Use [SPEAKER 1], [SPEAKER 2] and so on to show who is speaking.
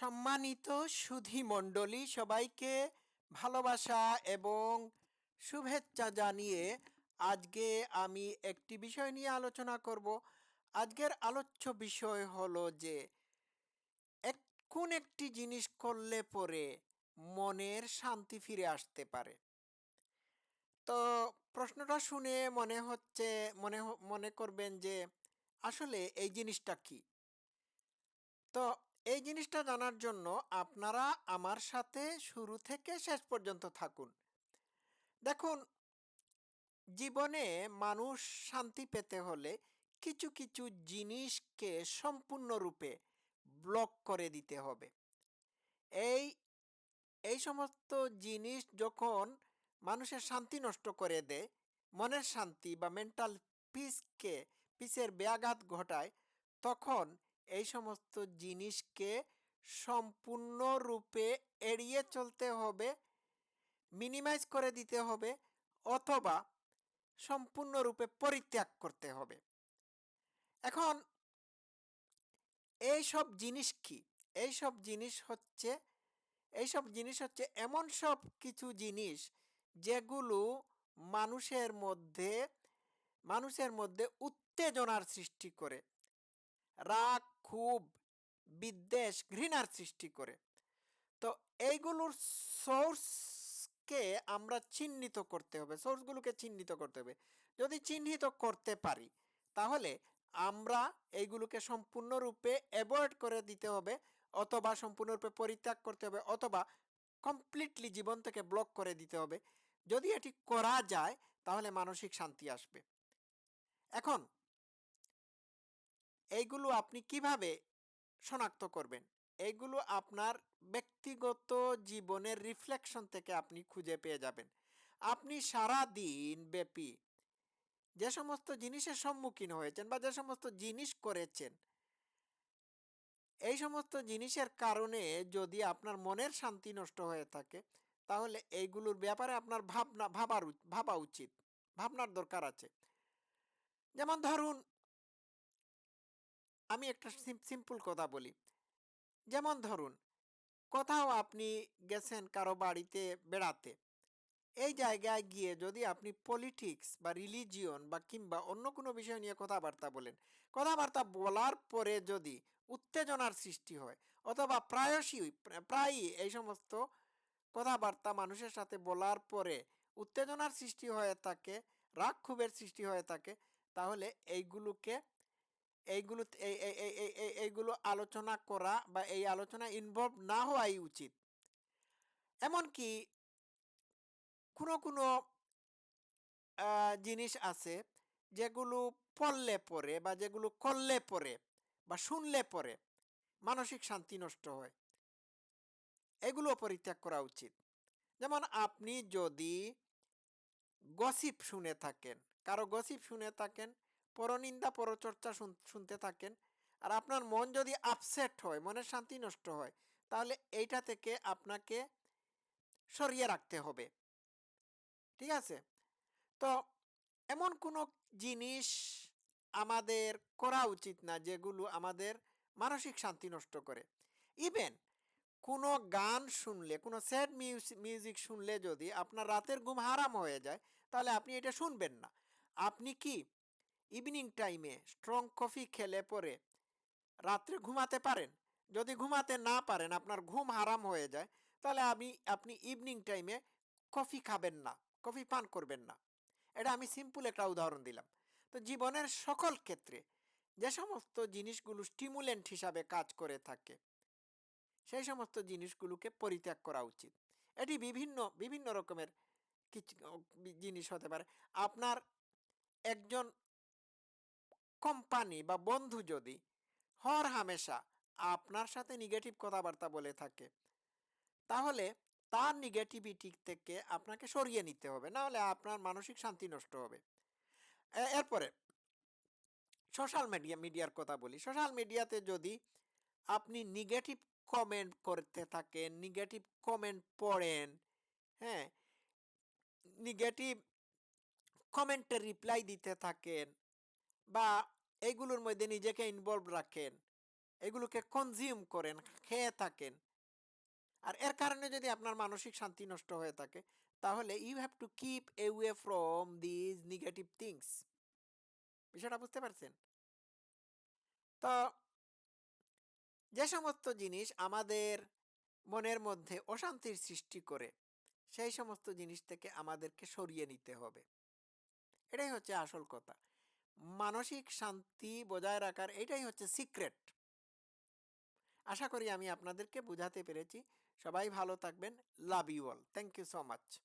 [SPEAKER 1] সম্মানিত সুধী মণ্ডলী সবাইকে ভালোবাসা এবং শুভেচ্ছা জানিয়ে আজকে আমি একটি বিষয় নিয়ে আলোচনা করব। আজকের আলোচ্য বিষয় হলো যে এক কোন একটি জিনিস করলে পরে মনের শান্তি ফিরে আসতে পারে। তো প্রশ্নটা শুনে মনে হচ্ছে, মনে মনে করবেন যে, আসলে এই জিনিসটা কি? তো এই জিনিসটা জানার জন্য আপনারা আমার সাথে শুরু থেকে শেষ পর্যন্ত থাকুন। দেখুন, জীবনে মানুষ শান্তি পেতে হলে কিছু কিছু জিনিসকে সম্পূর্ণরূপে ব্লক করে দিতে হবে। এই এই সমস্ত জিনিস যখন মানুষের শান্তি নষ্ট করে দেয়, মনের শান্তি বা মেন্টাল পিসকে পিসের ব্যাঘাত ঘটায়, তখন এই সমস্ত জিনিসকে সম্পূর্ণরূপে এড়িয়ে চলতে হবে মিনিমাইজ করে দিতে হবে অথবা সম্পূর্ণরূপে পরিত্যাগ করতে হবে। এখন এই সব জিনিস কি? এই সব জিনিস হচ্ছে এইসব জিনিস হচ্ছে এমন সব কিছু জিনিস যেগুলো মানুষের মধ্যে মানুষের মধ্যে উত্তেজনার সৃষ্টি করে। রাগ ক্ষোভ বিদ্বেষ, ঘৃণার সৃষ্টি করে। তো এইগুলোর সোর্সকে আমরা চিহ্নিত করতে হবে সোর্সগুলোকে চিহ্নিত করতে হবে। যদি চিহ্নিত করতে পারি, তাহলে আমরা এইগুলোকে সম্পূর্ণরূপে অ্যাভয়েড করে দিতে হবে, অথবা সম্পূর্ণরূপে পরিত্যাগ করতে হবে, অথবা কমপ্লিটলি জীবন থেকে ব্লক করে দিতে হবে। যদি এটি করা যায়, তাহলে মানসিক শান্তি আসবে। এখন এইগুলো আপনি কীভাবে শনাক্ত করবেন? এইগুলো আপনার ব্যক্তিগত জীবনের রিফ্লেকশন থেকে আপনি খুঁজে পেয়ে যাবেন। আপনি সারা দিন ব্যাপী যে সমস্ত জিনিসের সম্মুখীন হয়েছেন বা যে সমস্ত জিনিস করেছেন, এই সমস্ত জিনিসের কারণে যদি আপনার মনের শান্তি নষ্ট হয়ে থাকে, তাহলে এইগুলোর ব্যাপারে আপনার ভাবনা, ভাবার ভাবা উচিত। ভাবনার দরকার আছে। যেমন ধরুন আমি একটা সিম্পল কথা বলি। যেমন ধরুন, কোথাও আপনি গেছেন কারও বাড়িতে বেড়াতে। এই জায়গায় গিয়ে যদি আপনি পলিটিক্স বা রিলিজিয়ন বা কিংবা অন্য কোনো বিষয় নিয়ে কথাবার্তা বলেন, কথাবার্তা বলার পরে যদি উত্তেজনার সৃষ্টি হয় অথবা প্রায়শই, প্রায়ই এই সমস্ত কথাবার্তা মানুষের সাথে বলার পরে উত্তেজনার সৃষ্টি হয়ে থাকে, রাগ ক্ষোভের সৃষ্টি হয়ে থাকে, তাহলে এইগুলোকে এইগুলো এই এই- এই- এই- এই- এইগুলো আলোচনা করা বা এই আলোচনা ইনভলভ না হওয়াই উচিত। এমনকি কোনো কোনো জিনিস আছে যেগুলো পড়লে পরে বা যেগুলো করলে পরে বা শুনলে পরে মানসিক শান্তি নষ্ট হয়। এগুলো পরিত্যাগ করা উচিত। যেমন আপনি যদি গসিপ শুনে থাকেন, কারও গসিপ শুনে থাকেন পরনিন্দা, পরচর্চা শুনতে থাকেন। আর আপনার মন যদি আপসেট হয়, মনের শান্তি নষ্ট হয়, তাহলে এইটা থেকে আপনাকে সরিয়ে রাখতে হবে। ঠিক আছে? তো এমন কোনো জিনিস আমাদের করা উচিত না, যেগুলো আমাদের মানসিক শান্তি নষ্ট করে। ইভেন কোনো গান শুনলে, কোনো স্যাড মিউজিক শুনলে যদি আপনার রাতের ঘুম হারাম হয়ে যায়, তাহলে আপনি এটা শুনবেন না। আপনি কি ইভিনিং টাইমে স্ট্রং কফি খেলে পরে রাত্রে ঘুমাতে পারেন। যদি ঘুমাতে না পারেন, আপনার ঘুম হারাম হয়ে যায়, তাহলে আমি, আপনি ইভিনিং টাইমে কফি খাবেন না কফি পান করবেন না। এটা আমি সিম্পল একটা উদাহরণ দিলাম। তো জীবনের সকল ক্ষেত্রে যে সমস্ত জিনিসগুলো স্টিমুলেন্ট হিসাবে কাজ করে থাকে, সেই সমস্ত জিনিসগুলোকে পরিত্যাগ করা উচিত। এটি বিভিন্ন বিভিন্ন রকমের কিছু, জিনিস হতে পারে। আপনার একজন কোম্পানি বা বন্ধু যদি হর হামেশা আপনার সাথে নেগেটিভ কথাবার্তা বলে থাকে, তাহলে তার নেগেটিভিটি থেকে আপনাকে সরিয়ে নিতে হবে। না হলে আপনার মানসিক শান্তি নষ্ট হবে। এরপরে সোশ্যাল মিডিয়া মিডিয়ার কথা বলি। সোশ্যাল মিডিয়াতে যদি আপনি নেগেটিভ কমেন্ট করতে থাকেন নেগেটিভ কমেন্ট পড়েন হ্যাঁ নেগেটিভ কমেন্টের রিপ্লাই দিতে থাকেন বা এইগুলোর মধ্যে নিজেকে ইনভলভ রাখেন। এগুলোকে কনজিউম করেন, খেয়ে থাকেন। আর এর কারণে যদি আপনার মানসিক শান্তি নষ্ট হয়ে থাকে, তাহলে you have to keep away from these negative things বিষয়টা বুঝতে পারছেন? তো যে সমস্ত জিনিস আমাদের মনের মধ্যে অশান্তির সৃষ্টি করে, সেই সমস্ত জিনিস থেকে আমাদেরকে সরিয়ে নিতে হবে। এটাই হচ্ছে আসল কথা। মানসিক শান্তি বজায় রাখার এটাই হচ্ছে সিক্রেট। আশা করি আমি আপনাদেরকে বোঝাতে পেরেছি। সবাই ভালো থাকবেন। Love you all. Thank you so much.